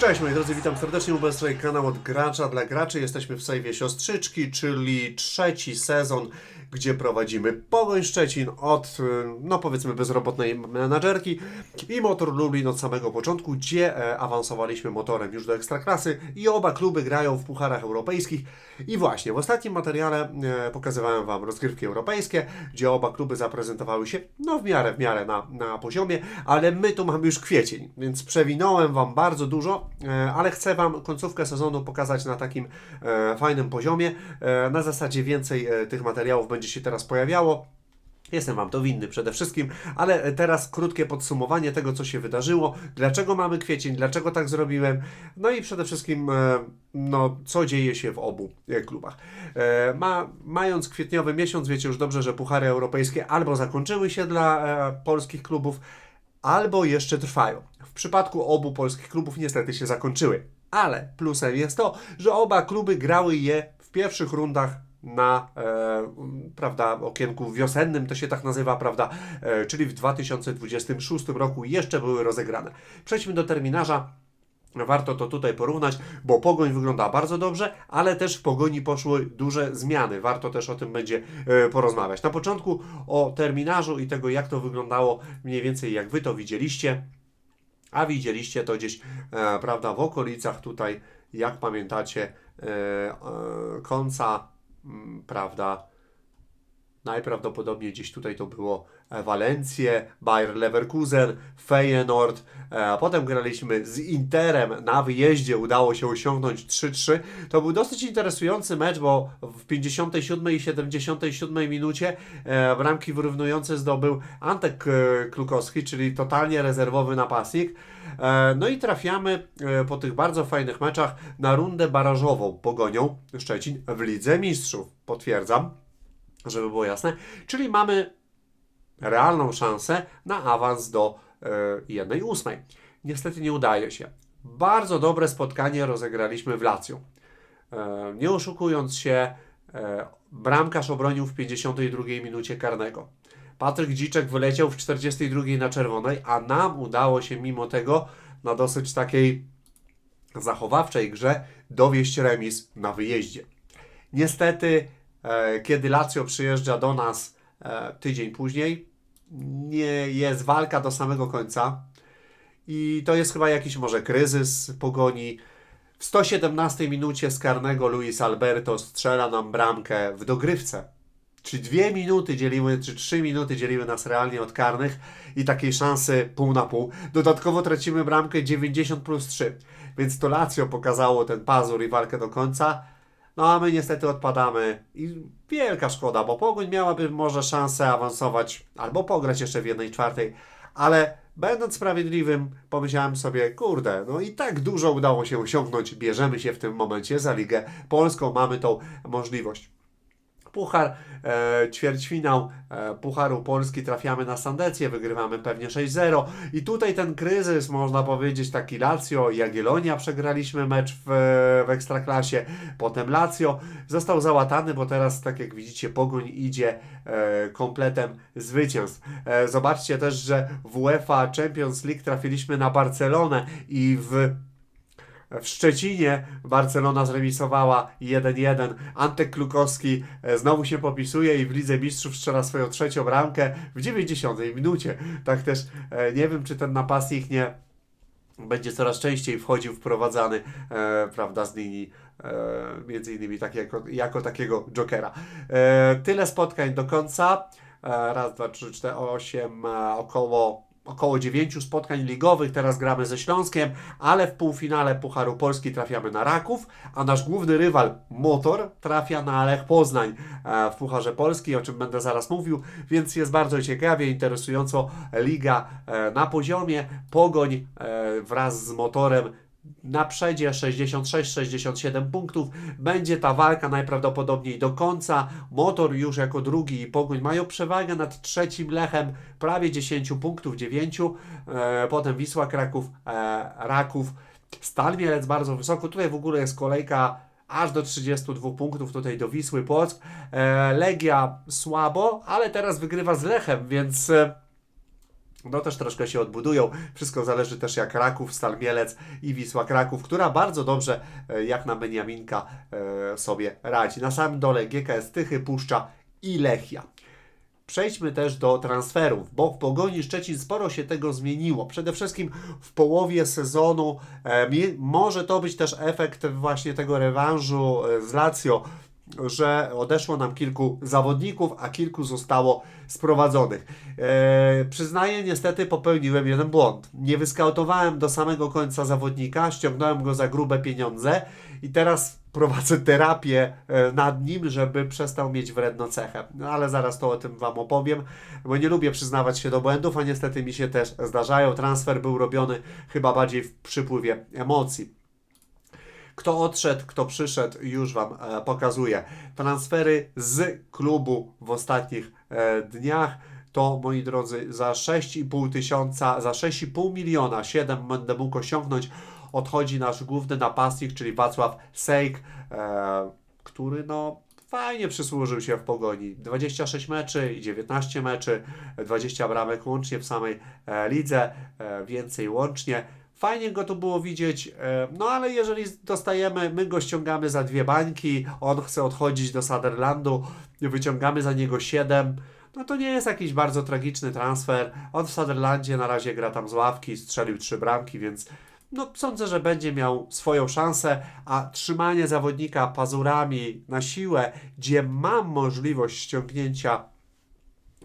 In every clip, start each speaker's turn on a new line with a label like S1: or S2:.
S1: Cześć moi drodzy, witam serdecznie, ubezczej kanał od gracza dla graczy. Jesteśmy w sejwie Siostrzyczki, czyli trzeci sezon, gdzie prowadzimy Pogoń Szczecin od, y, no powiedzmy, bezrobotnej menadżerki i Motor Lublin od samego początku, gdzie e, awansowaliśmy motorem już do Ekstraklasy i oba kluby grają w pucharach europejskich. I właśnie, w ostatnim materiale e, pokazywałem Wam rozgrywki europejskie, gdzie oba kluby zaprezentowały się, no w miarę, w miarę na, na poziomie, ale my tu mamy już kwiecień, więc przewinąłem Wam bardzo dużo, e, ale chcę Wam końcówkę sezonu pokazać na takim fajnym poziomie. Na zasadzie więcej tych materiałów będzie się teraz pojawiało. Jestem Wam to winny przede wszystkim, ale teraz krótkie podsumowanie tego, co się wydarzyło, dlaczego mamy kwiecień, dlaczego tak zrobiłem, no i przede wszystkim, e, no, co dzieje się w obu e, klubach. E, Ma, mając kwietniowy miesiąc, wiecie już dobrze, że puchary europejskie albo zakończyły się dla polskich klubów, albo jeszcze trwają. W przypadku obu polskich klubów niestety się zakończyły, ale plusem jest to, że oba kluby grały je w pierwszych rundach na e, prawda, okienku wiosennym, to się tak nazywa, prawda, e, czyli w 2026 roku jeszcze były rozegrane. Przejdźmy do terminarza. Warto to tutaj porównać, bo pogoń wygląda bardzo dobrze, ale też w pogoni poszły duże zmiany. Warto też o tym będzie e, porozmawiać. Na początku o terminarzu i tego, jak to wyglądało, mniej więcej jak Wy to widzieliście. A widzieliście to gdzieś, e, prawda, w okolicach tutaj, jak pamiętacie, e, końca, prawda, najprawdopodobniej gdzieś tutaj to było Walencję, Bayer Leverkusen, Feyenoord, e, a potem graliśmy z Interem na wyjeździe, udało się osiągnąć 3-3. To był dosyć interesujący mecz, bo w 57 i 77 minucie e, bramki wyrównujące zdobył Antek e, Klukowski, czyli totalnie rezerwowy napastnik. No i trafiamy po tych bardzo fajnych meczach na rundę barażową Pogonią Szczecin w Lidze Mistrzów. Potwierdzam żeby było jasne. Czyli mamy realną szansę na awans do e, 1-8. Niestety nie udaje się. Bardzo dobre spotkanie rozegraliśmy w Lacją. E, nie oszukując się, e, bramkarz obronił w 52 minucie karnego. Patryk Dziczek wyleciał w 42 na czerwonej, a nam udało się mimo tego na dosyć takiej zachowawczej grze dowieść remis na wyjeździe. Niestety, e, kiedy Lazio przyjeżdża do nas e, tydzień później, nie jest walka do samego końca. I to jest chyba jakiś może kryzys pogoni. W 117 minucie z karnego Luis Alberto strzela nam bramkę w dogrywce. Czy dwie minuty dzieliły, czy trzy minuty dzieliły nas realnie od karnych i takiej szansy pół na pół. Dodatkowo tracimy bramkę 90 plus 3. Więc to Lazio pokazało ten pazur i walkę do końca. No a my niestety odpadamy. I wielka szkoda, bo Pogoń miałaby może szansę awansować albo pograć jeszcze w jednej czwartej, ale będąc sprawiedliwym pomyślałem sobie, kurde, no i tak dużo udało się osiągnąć, bierzemy się w tym momencie za Ligę Polską, mamy tą możliwość. Puchar, e, ćwierćfinał e, Pucharu Polski trafiamy na Sandecję, wygrywamy pewnie 6-0 i tutaj ten kryzys, można powiedzieć, taki Lazio, Jagiellonia przegraliśmy mecz w, w Ekstraklasie, potem Lazio został załatany, bo teraz, tak jak widzicie, Pogoń idzie e, kompletem zwycięstw. E, zobaczcie też, że w UEFA Champions League trafiliśmy na Barcelonę i w w Szczecinie Barcelona zremisowała 1-1. Antek Klukowski e, znowu się popisuje i w Lidze Mistrzów strzela swoją trzecią bramkę w 90 minucie. Tak też e, nie wiem, czy ten napastnik nie będzie coraz częściej wchodził wprowadzany, e, prawda, z linii, e, między innymi tak jako, jako takiego jokera. E, tyle spotkań do końca. E, raz, dwa, trzy, cztery, osiem, e, około około 9 spotkań ligowych, teraz gramy ze Śląskiem, ale w półfinale Pucharu Polski trafiamy na Raków, a nasz główny rywal Motor trafia na Lech Poznań e, w Pucharze Polski, o czym będę zaraz mówił, więc jest bardzo ciekawie, interesująco. Liga e, na poziomie, Pogoń e, wraz z Motorem na przedzie 66-67 punktów. Będzie ta walka najprawdopodobniej do końca. Motor już jako drugi i Pogoń mają przewagę nad trzecim Lechem, prawie 10 punktów, 9. E, potem Wisła Kraków, e, Raków, Stal Mielec bardzo wysoko. Tutaj w ogóle jest kolejka aż do 32 punktów tutaj do Wisły Płock. E, Legia słabo, ale teraz wygrywa z Lechem, więc... No też troszkę się odbudują. Wszystko zależy też jak Raków, Stal Mielec i Wisła Kraków, która bardzo dobrze, e, jak na Beniaminka, e, sobie radzi. Na samym dole GKS Tychy, Puszcza i Lechia. Przejdźmy też do transferów, bo w Pogoni Szczecin sporo się tego zmieniło. Przede wszystkim w połowie sezonu e, może to być też efekt właśnie tego rewanżu e, z Lazio, że odeszło nam kilku zawodników, a kilku zostało sprowadzonych. E, przyznaję, niestety popełniłem jeden błąd. Nie wyskautowałem do samego końca zawodnika, ściągnąłem go za grube pieniądze i teraz prowadzę terapię e, nad nim, żeby przestał mieć wredną cechę. No ale zaraz to o tym Wam opowiem, bo nie lubię przyznawać się do błędów, a niestety mi się też zdarzają. Transfer był robiony chyba bardziej w przypływie emocji. Kto odszedł, kto przyszedł, już Wam e, pokazuję. Transfery z klubu w ostatnich e, dniach to, moi drodzy, za 6,5 tysiąca, za 6,5 miliona 7 będę mógł osiągnąć. Odchodzi nasz główny napastnik, czyli Wacław Sejk, e, który no fajnie przysłużył się w pogoni. 26 meczy i 19 meczy, 20 bramek łącznie w samej e, lidze, więcej łącznie. Fajnie go tu było widzieć, e, no ale jeżeli dostajemy, my go ściągamy za dwie bańki, on chce odchodzić do Sutherlandu, wyciągamy za niego 7, no to nie jest jakiś bardzo tragiczny transfer. On w Sutherlandzie na razie gra tam z ławki, strzelił trzy bramki, więc no sądzę, że będzie miał swoją szansę, a trzymanie zawodnika pazurami na siłę, gdzie mam możliwość ściągnięcia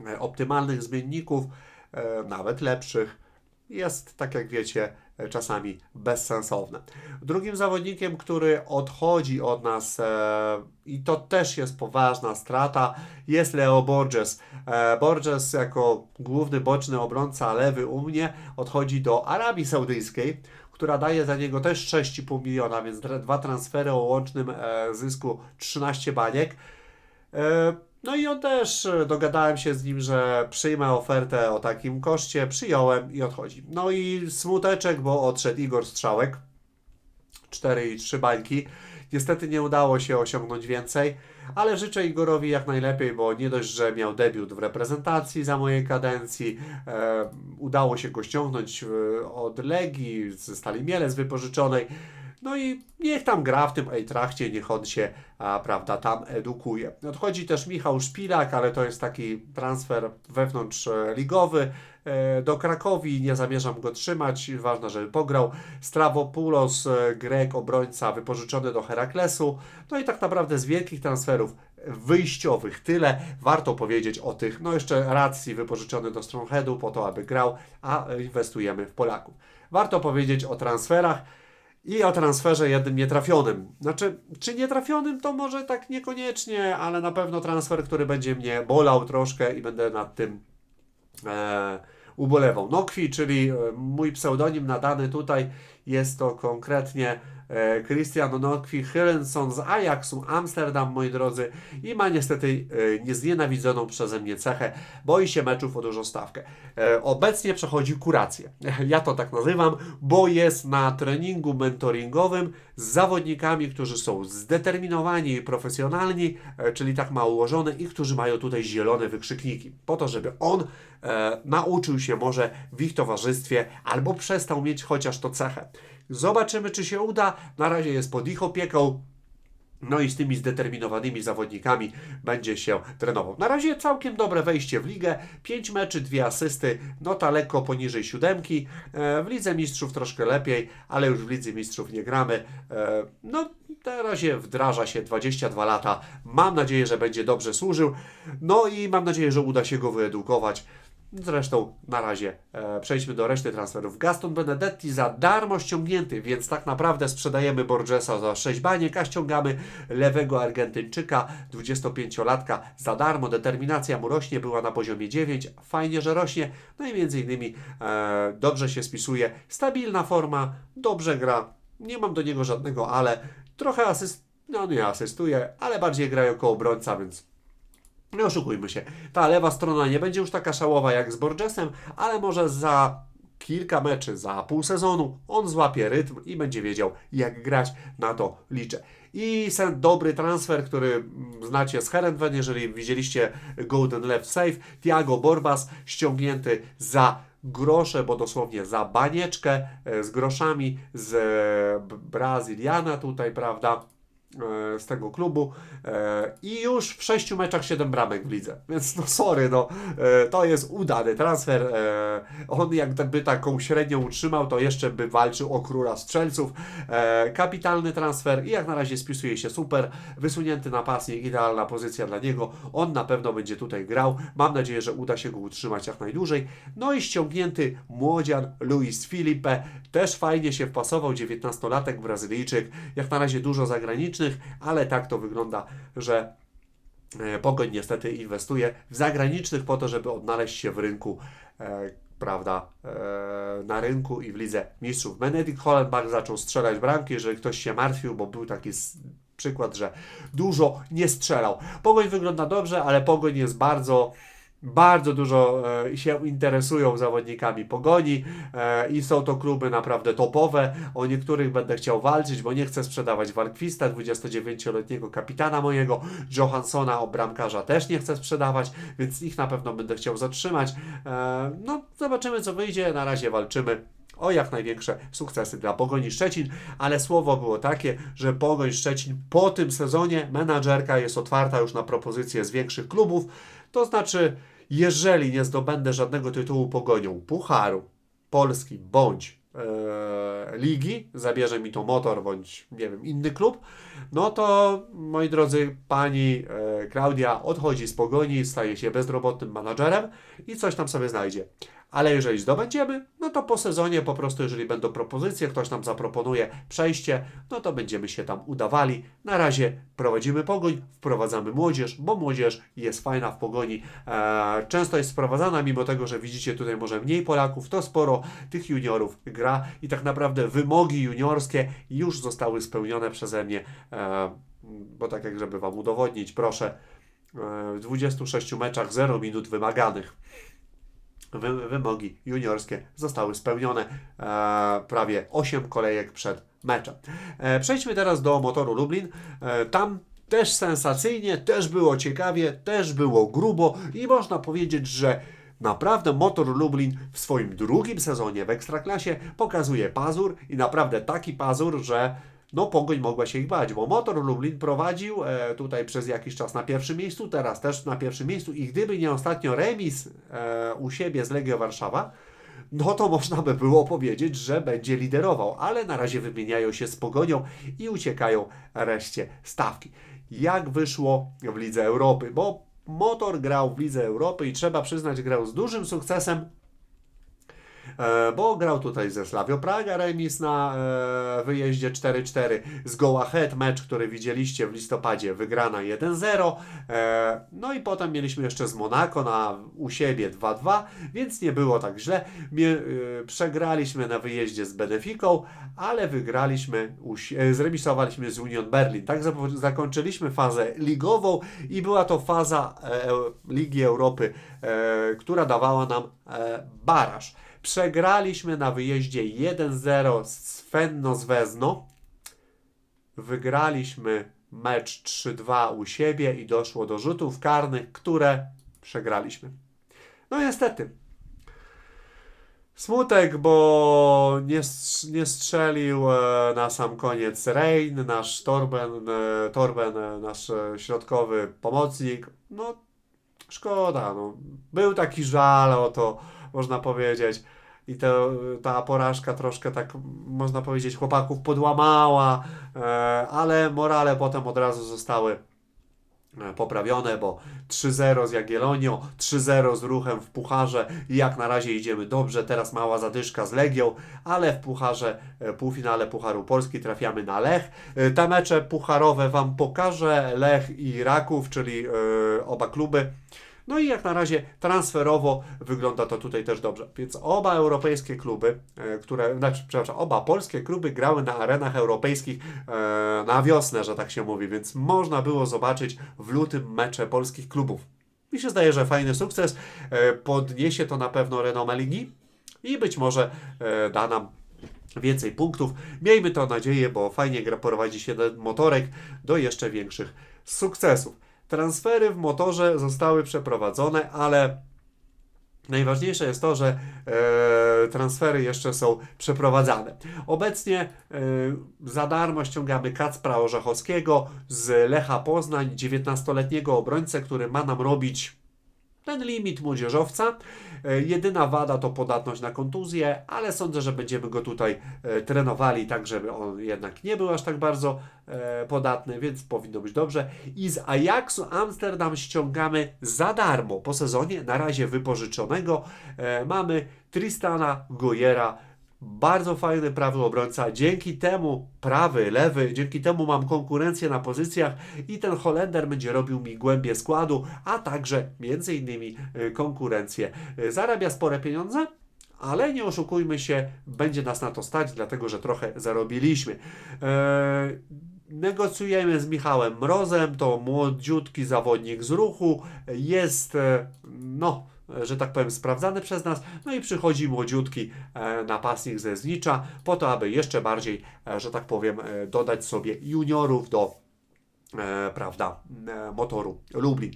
S1: e, optymalnych zmienników, e, nawet lepszych, jest, tak jak wiecie, czasami bezsensowne. Drugim zawodnikiem, który odchodzi od nas e, i to też jest poważna strata, jest Leo Borges. E, Borges jako główny boczny obrońca lewy u mnie odchodzi do Arabii Saudyjskiej, która daje za niego też 6,5 miliona, więc dwa transfery o łącznym e, zysku 13 baniek. E, No i on też e, dogadałem się z nim, że przyjmę ofertę o takim koszcie, przyjąłem i odchodzi. No i smuteczek, bo odszedł Igor Strzałek, 4 i 3 bańki. Niestety nie udało się osiągnąć więcej, ale życzę Igorowi jak najlepiej, bo nie dość, że miał debiut w reprezentacji za mojej kadencji, e, udało się go ściągnąć e, od Legii, ze Stali Mielec wypożyczonej. No i niech tam gra w tym Eintrachcie, niech on się, a, prawda, tam edukuje. Odchodzi też Michał Szpilak, ale to jest taki transfer wewnątrz e, e, do Krakowi, nie zamierzam go trzymać, ważne, żeby pograł. Stravopoulos, e, Grek, obrońca wypożyczony do Heraklesu. No i tak naprawdę z wielkich transferów wyjściowych tyle. Warto powiedzieć o tych, no jeszcze racji wypożyczony do Strongheadu po to, aby grał, a inwestujemy w Polaków. Warto powiedzieć o transferach. I o transferze jednym nietrafionym. Znaczy, czy nietrafionym to może tak niekoniecznie, ale na pewno transfer, który będzie mnie bolał troszkę i będę nad tym e, ubolewał. Nokwi, czyli e, mój pseudonim nadany tutaj, jest to konkretnie Christian Nokwi Hylenson z Ajaxu Amsterdam, moi drodzy, i ma niestety e, nieznienawidzoną przeze mnie cechę, boi się meczów o dużą stawkę. E, obecnie przechodzi kurację. Ja to tak nazywam, bo jest na treningu mentoringowym z zawodnikami, którzy są zdeterminowani i profesjonalni, e, czyli tak ma ułożone i którzy mają tutaj zielone wykrzykniki, po to, żeby on e, nauczył się może w ich towarzystwie albo przestał mieć chociaż to cechę. Zobaczymy, czy się uda. Na razie jest pod ich opieką. No i z tymi zdeterminowanymi zawodnikami będzie się trenował. Na razie całkiem dobre wejście w ligę. 5 meczy, 2 asysty, nota lekko poniżej siódemki. E, W Lidze Mistrzów troszkę lepiej, ale już w Lidze Mistrzów nie gramy. E, No, na razie wdraża się 22 lata. Mam nadzieję, że będzie dobrze służył. No i mam nadzieję, że uda się go wyedukować. Zresztą na razie e, przejdźmy do reszty transferów. Gaston Benedetti za darmo ściągnięty, więc tak naprawdę sprzedajemy Borgesa za 6 baniek, a ściągamy lewego Argentyńczyka, 25-latka za darmo. Determinacja mu rośnie, była na poziomie 9. Fajnie, że rośnie. No i między innymi e, dobrze się spisuje. Stabilna forma, dobrze gra. Nie mam do niego żadnego ale. Trochę asyst... No nie asystuje, ale bardziej gra jako obrońca, więc nie oszukujmy się, ta lewa strona nie będzie już taka szałowa jak z Borgesem, ale może za kilka meczy, za pół sezonu on złapie rytm i będzie wiedział jak grać, na to liczę. I sen dobry transfer, który mm, znacie z Herenven, jeżeli widzieliście Golden Left Save, Thiago Borbas ściągnięty za grosze, bo dosłownie za banieczkę e, z groszami z e, Brazyliana tutaj, prawda? E, z tego klubu e, i już w sześciu meczach 7 bramek w lidze. Więc no sorry, no e, to jest udany transfer. On jakby taką średnią utrzymał, to jeszcze by walczył o króla strzelców. Kapitalny transfer i jak na razie spisuje się super. Wysunięty napastnik, idealna pozycja dla niego. On na pewno będzie tutaj grał. Mam nadzieję, że uda się go utrzymać jak najdłużej. No i ściągnięty młodzian Luis Felipe. Też fajnie się wpasował, 19-latek Brazylijczyk. Jak na razie dużo zagranicznych, ale tak to wygląda, że e, Pogoń niestety inwestuje w zagranicznych po to, żeby odnaleźć się w rynku, e, prawda, e, na rynku i w lidze mistrzów. Benedikt Hollenbach zaczął strzelać bramki, jeżeli ktoś się martwił, bo był taki przykład, że dużo nie strzelał. Pogoń wygląda dobrze, ale Pogoń jest bardzo bardzo dużo e, się interesują zawodnikami pogoni e, i są to kluby naprawdę topowe. O niektórych będę chciał walczyć, bo nie chcę sprzedawać Walkwista, 29-letniego kapitana mojego, Johanssona, o bramkarza też nie chcę sprzedawać, więc ich na pewno będę chciał zatrzymać. E, no, zobaczymy co wyjdzie. Na razie walczymy o jak największe sukcesy dla Pogoni Szczecin, ale słowo było takie, że Pogoń Szczecin po tym sezonie menadżerka jest otwarta już na propozycje z większych klubów, to znaczy jeżeli nie zdobędę żadnego tytułu Pogonią, Pucharu, Polski bądź e, Ligi, zabierze mi to motor bądź nie wiem, inny klub, no to moi drodzy, pani e, Klaudia odchodzi z Pogoni, staje się bezrobotnym menadżerem i coś tam sobie znajdzie. Ale jeżeli zdobędziemy, no to po sezonie po prostu, jeżeli będą propozycje, ktoś nam zaproponuje przejście, no to będziemy się tam udawali. Na razie prowadzimy pogoń, wprowadzamy młodzież, bo młodzież jest fajna w pogoni. E, często jest sprowadzana, mimo tego, że widzicie tutaj może mniej Polaków, to sporo tych juniorów gra i tak naprawdę wymogi juniorskie już zostały spełnione przeze mnie, e, bo tak jak żeby Wam udowodnić, proszę, w 26 meczach 0 minut wymaganych wy, wymogi juniorskie zostały spełnione e, prawie 8 kolejek przed meczem. E, przejdźmy teraz do motoru Lublin. E, tam też sensacyjnie, też było ciekawie, też było grubo i można powiedzieć, że naprawdę motor Lublin w swoim drugim sezonie w Ekstraklasie pokazuje pazur i naprawdę taki pazur, że no Pogoń mogła się ich bać, bo Motor Lublin prowadził e, tutaj przez jakiś czas na pierwszym miejscu, teraz też na pierwszym miejscu i gdyby nie ostatnio remis e, u siebie z Legio Warszawa, no to można by było powiedzieć, że będzie liderował, ale na razie wymieniają się z Pogonią i uciekają reszcie stawki. Jak wyszło w Lidze Europy? Bo Motor grał w Lidze Europy i trzeba przyznać, grał z dużym sukcesem, bo grał tutaj ze Slavio Praga remis na e, wyjeździe 4-4 z Go Ahead, mecz, który widzieliście w listopadzie, wygrana 1-0. E, no i potem mieliśmy jeszcze z Monako na u siebie 2-2, więc nie było tak źle. E, przegraliśmy na wyjeździe z Benefiką, ale wygraliśmy, e, zremisowaliśmy z Union Berlin. Tak zakończyliśmy fazę ligową i była to faza e, e, Ligi Europy, e, która dawała nam e, baraż. Przegraliśmy na wyjeździe 1-0 z Fenno z Wezno. Wygraliśmy mecz 3-2 u siebie i doszło do rzutów karnych, które przegraliśmy. No niestety. Smutek, bo nie, nie strzelił e, na sam koniec Rein, nasz Torben, e, Torben e, nasz środkowy pomocnik. No, szkoda. No. Był taki żal o to, można powiedzieć. I to, ta porażka troszkę tak, można powiedzieć, chłopaków podłamała, e, ale morale potem od razu zostały e, poprawione, bo 3-0 z Jagiellonią, 3-0 z ruchem w Pucharze i jak na razie idziemy dobrze, teraz mała zadyszka z Legią, ale w Pucharze, e, półfinale Pucharu Polski trafiamy na Lech. Te mecze pucharowe Wam pokażę, Lech i Raków, czyli e, oba kluby. No i jak na razie transferowo wygląda to tutaj też dobrze. Więc oba europejskie kluby, e, które, znaczy, przepraszam, oba polskie kluby grały na arenach europejskich e, na wiosnę, że tak się mówi, więc można było zobaczyć w lutym mecze polskich klubów. Mi się zdaje, że fajny sukces. E, podniesie to na pewno renomę ligi i być może da nam więcej punktów. Miejmy to nadzieję, bo fajnie prowadzi się ten motorek do jeszcze większych sukcesów. Transfery w motorze zostały przeprowadzone, ale Najważniejsze jest to, że e, transfery jeszcze są przeprowadzane. Obecnie e, za darmo ściągamy Kacpra Orzechowskiego z Lecha Poznań, 19-letniego obrońcę, który ma nam robić ten limit młodzieżowca. E, jedyna wada to podatność na kontuzję, ale sądzę, że będziemy go tutaj e, trenowali tak, żeby on jednak nie był aż tak bardzo e, podatny, więc powinno być dobrze. I z Ajaxu Amsterdam ściągamy za darmo po sezonie, na razie wypożyczonego. Mamy Tristana Gojera. Bardzo fajny prawy obrońca. Dzięki temu prawy, lewy, dzięki temu mam konkurencję na pozycjach i ten Holender będzie robił mi głębie składu, a także między innymi y, konkurencję. Y, Zarabia spore pieniądze, ale nie oszukujmy się, będzie nas na to stać, dlatego że trochę zarobiliśmy. Eee, negocjujemy z Michałem Mrozem, to młodziutki zawodnik z ruchu, jest no że tak powiem, sprawdzany przez nas. No i przychodzi młodziutki e, napastnik ze Znicza, po to, aby jeszcze bardziej, e, że tak powiem, e, dodać sobie juniorów do e, prawda, e, motoru Lublin.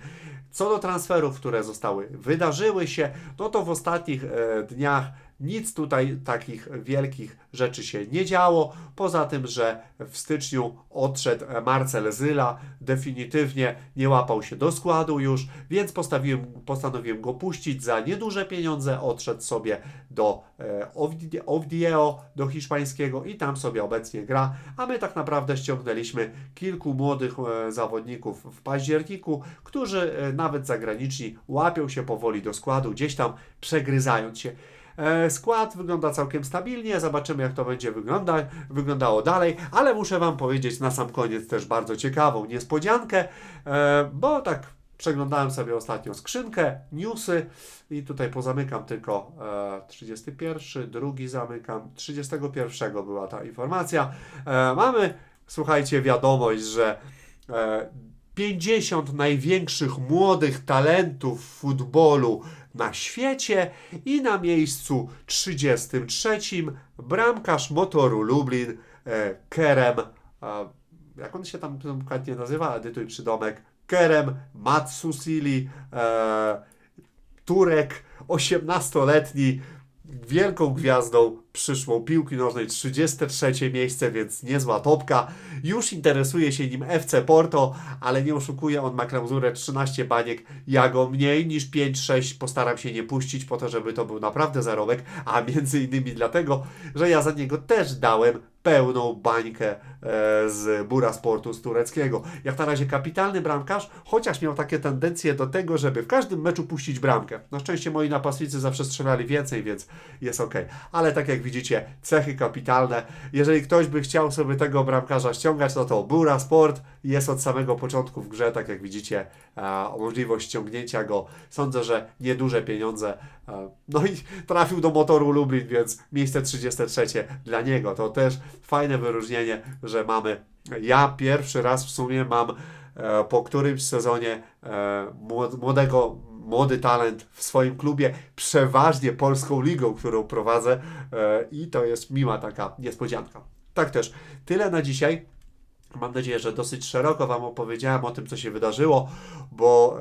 S1: Co do transferów, które zostały, wydarzyły się, no to w ostatnich e, dniach nic tutaj takich wielkich rzeczy się nie działo, poza tym, że w styczniu odszedł Marcel Zyla, definitywnie nie łapał się do składu już, więc postanowiłem go puścić za nieduże pieniądze, odszedł sobie do e, Ovdieo, do hiszpańskiego i tam sobie obecnie gra, a my tak naprawdę ściągnęliśmy kilku młodych e, zawodników w październiku, którzy e, nawet zagraniczni łapią się powoli do składu, gdzieś tam przegryzając się. E, Skład wygląda całkiem stabilnie, zobaczymy jak to będzie wygląda, wyglądało dalej, ale muszę Wam powiedzieć na sam koniec też bardzo ciekawą niespodziankę, e, bo tak przeglądałem sobie ostatnio skrzynkę, newsy i tutaj pozamykam tylko e, 31, drugi zamykam, 31 była ta informacja. E, mamy, słuchajcie, wiadomość, że e, 50 największych młodych talentów w futbolu na świecie i na miejscu 33 bramkarz motoru Lublin e, Kerem, jak on się tam dokładnie nazywa, edytuj przydomek, Kerem Matsusili, e, Turek, 18-letni, wielką gwiazdą przyszłą piłki nożnej, 33 miejsce, więc niezła topka. Już interesuje się nim FC Porto, ale nie oszukuje, on ma klauzurę 13 baniek. Ja go mniej niż 5-6 postaram się nie puścić po to, żeby to był naprawdę zarobek, a między innymi dlatego, że ja za niego też dałem pełną bańkę e, z Bura Sportu z tureckiego. Jak na razie kapitalny bramkarz, chociaż miał takie tendencje do tego, żeby w każdym meczu puścić bramkę. Na szczęście moi napastnicy zawsze strzelali więcej, więc jest ok. Ale tak jak widzicie, cechy kapitalne. Jeżeli ktoś by chciał sobie tego bramkarza ściągać, no to Bura Sport jest od samego początku w grze, tak jak widzicie, możliwość ściągnięcia go. Sądzę, że nieduże pieniądze. No i trafił do motoru Lublin, więc miejsce 33 dla niego. To też fajne wyróżnienie, że mamy. Ja pierwszy raz w sumie mam e, po którymś sezonie e, młod- młodego, młody talent w swoim klubie, przeważnie polską ligą, którą prowadzę e, i to jest miła taka niespodzianka. Tak też, tyle na dzisiaj. Mam nadzieję, że dosyć szeroko Wam opowiedziałem o tym, co się wydarzyło, bo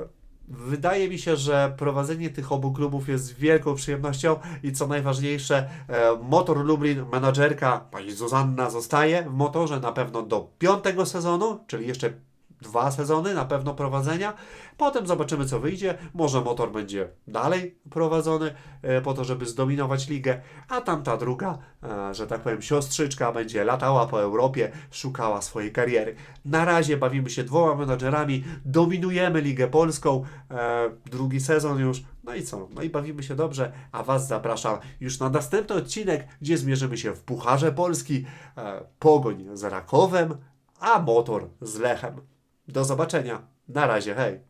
S1: wydaje mi się, że prowadzenie tych obu klubów jest wielką przyjemnością i co najważniejsze, e, Motor Lublin, menadżerka pani Zuzanna zostaje w motorze na pewno do piątego sezonu, czyli jeszcze dwa sezony na pewno prowadzenia. Potem zobaczymy, co wyjdzie. Może motor będzie dalej prowadzony e, po to, żeby zdominować ligę, a tamta druga, e, że tak powiem, siostrzyczka będzie latała po Europie, szukała swojej kariery. Na razie bawimy się dwoma menadżerami, dominujemy Ligę Polską, e, drugi sezon już. No i co? No i bawimy się dobrze, a Was zapraszam już na następny odcinek, gdzie zmierzymy się w Pucharze Polski, Pogoń z Rakowem, a Motor z Lechem. Do zobaczenia. Na razie, hej.